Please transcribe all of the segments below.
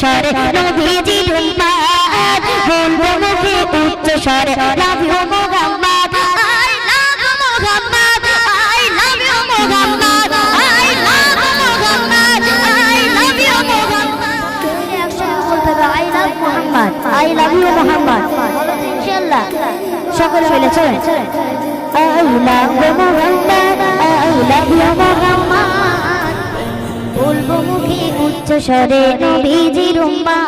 স্বরে নবীজি উম্মাদ বলব মুখে উচ্চ স্বরে love you Muhammad I love Muhammad I love you Muhammad I love Muhammad I love you Muhammad I love Muhammad I love you Muhammad. ইনশাআল্লাহ। সকলে মিলে চলেন। আই লাভ স্বরে নবীজির উম্মা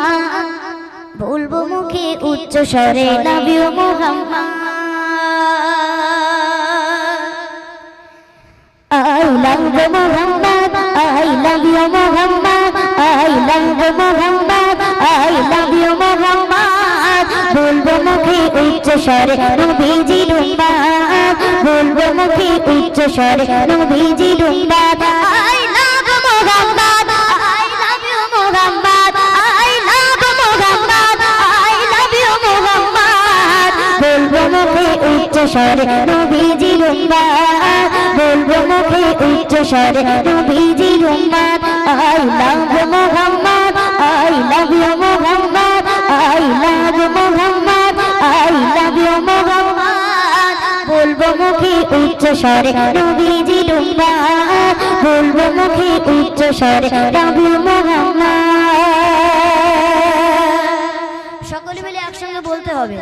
বলব মুখে উচ্চ স্বরে love you Muhammad love you Muhammad, I love Muhammad, I love you Muhammad. বলব মুখে উচ্চ স্বরে নবীজি উম্মাদ বলব মুখে উচ্চ স্বরে নবীজি উচ্চ স্বরে নবীজি উম্মাদ বলব মুখে উচ্চ স্বরে নবীজি উম্মাদ I love Muhammad, I love you Muhammad, I love Muhammad, I love you Muhammad. বলব মুখে উচ্চ স্বরে নবীজি উম্মাদ বলব মুখে উচ্চ স্বরে নবী মোহাম্মদ। সকলে মিলে একসঙ্গে বলতে হবে।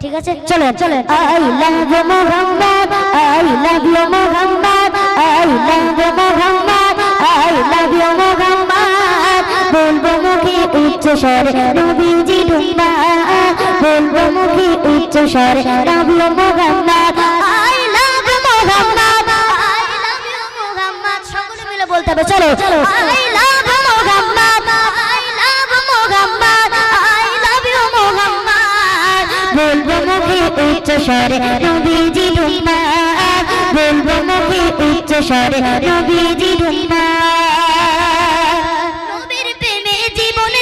ঠিক আছে? চলো চলো I love Muhammad I love you Muhammad I love Muhammad I love you Muhammad. বলব মুখে উচ্চ স্বরে নবীজি ডুম্বাদ বলব মুখে উচ্চ স্বরে নবী Muhammad I love Muhammad I love you Muhammad. সকলে মিলে বলতে হবে চলো। আই উচ্চ স্বরে নবীজি উম্মাদ বলব মুখে উচ্চ স্বরে নবীজি উম্মাদ নবীর প্রেমে জীবন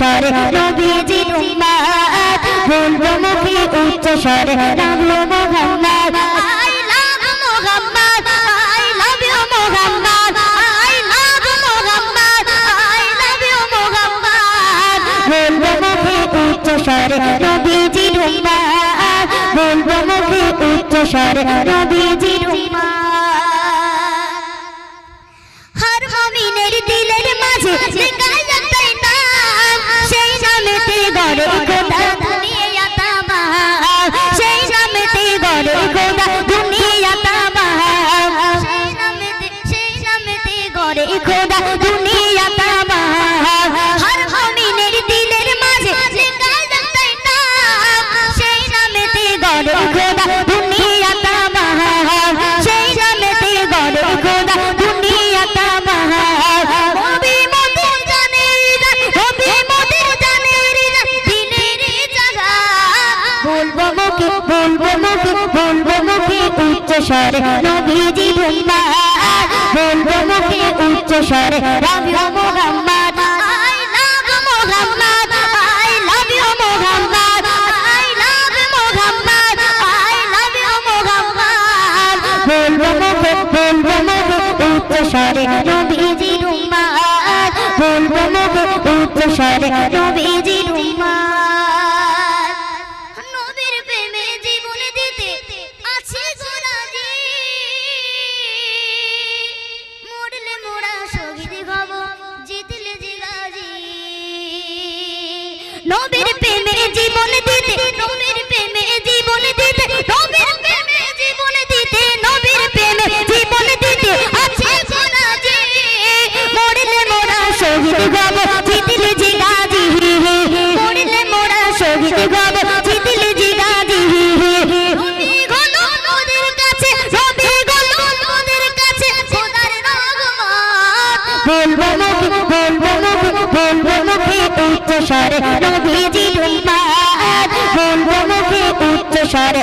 স্বরে নবীজি উম্মাদ বলব মুখে উচ্চ স্বরে নবী Muhammad. I love Muhammad I love you Muhammad I love Muhammad I love you Muhammad. বলব মুখে উচ্চ স্বরে নবীজি উম্মাদ বলব মুখে উচ্চ স্বরে নবীজি উম্মাদ। স্বরে নবীজি উম্মাদ বলব মুখে উচ্চ স্বরে রবি মোহাম্মদ। আই উচ্চ স্বরে নবীজি উম্মাদ নবীর প্রেমে জীবন দিতে আছে গোরাজি। মরলে মোরা শহীদ হব, জিতলে জিগাজি নবীর প্রেমে জীবন দিতে, নবীর প্রেমে জীবন দিতে, নবীর স্বরে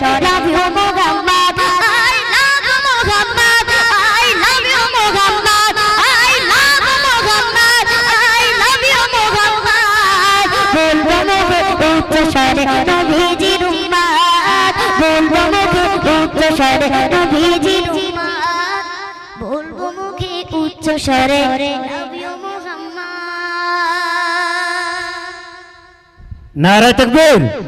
উচ্চ স্বরে বলব মুখে উচ্চ স্বরে লাভ ইউ মোহাম্মদ নারায় তকবীর